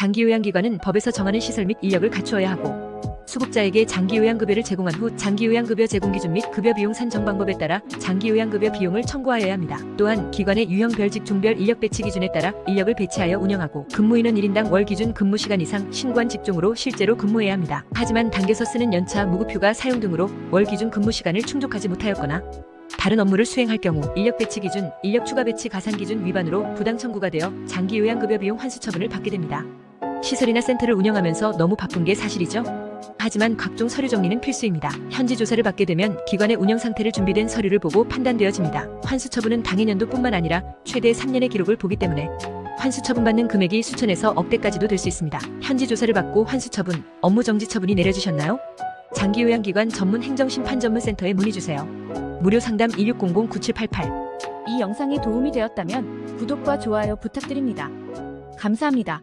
장기요양기관은 법에서 정하는 시설 및 인력을 갖추어야 하고 수급자에게 장기요양급여를 제공한 후 장기요양급여 제공 기준 및 급여 비용 산정 방법에 따라 장기요양급여 비용을 청구하여야 합니다. 또한 기관의 유형별 직종별 인력 배치 기준에 따라 인력을 배치하여 운영하고 근무인원 1인당 월 기준 근무 시간 이상 신관 직종으로 실제로 근무해야 합니다. 하지만 당겨서 쓰는 연차, 무급휴가 사용 등으로 월 기준 근무 시간을 충족하지 못하였거나 다른 업무를 수행할 경우 인력 배치 기준, 인력 추가 배치 가산 기준 위반으로 부당 청구가 되어 장기 요양급여 비용 환수 처분을 받게 됩니다. 시설이나 센터를 운영하면서 너무 바쁜 게 사실이죠? 하지만 각종 서류 정리는 필수입니다. 현지 조사를 받게 되면 기관의 운영 상태를 준비된 서류를 보고 판단되어집니다. 환수 처분은 당해년도뿐만 아니라 최대 3년의 기록을 보기 때문에 환수 처분받는 금액이 수천에서 억대까지도 될 수 있습니다. 현지 조사를 받고 환수 처분, 업무 정지 처분이 내려지셨나요? 장기 요양기관 전문 행정심판 전문센터에 문의 주세요. 무료 상담 2600-9788 이 영상이 도움이 되었다면 구독과 좋아요 부탁드립니다. 감사합니다.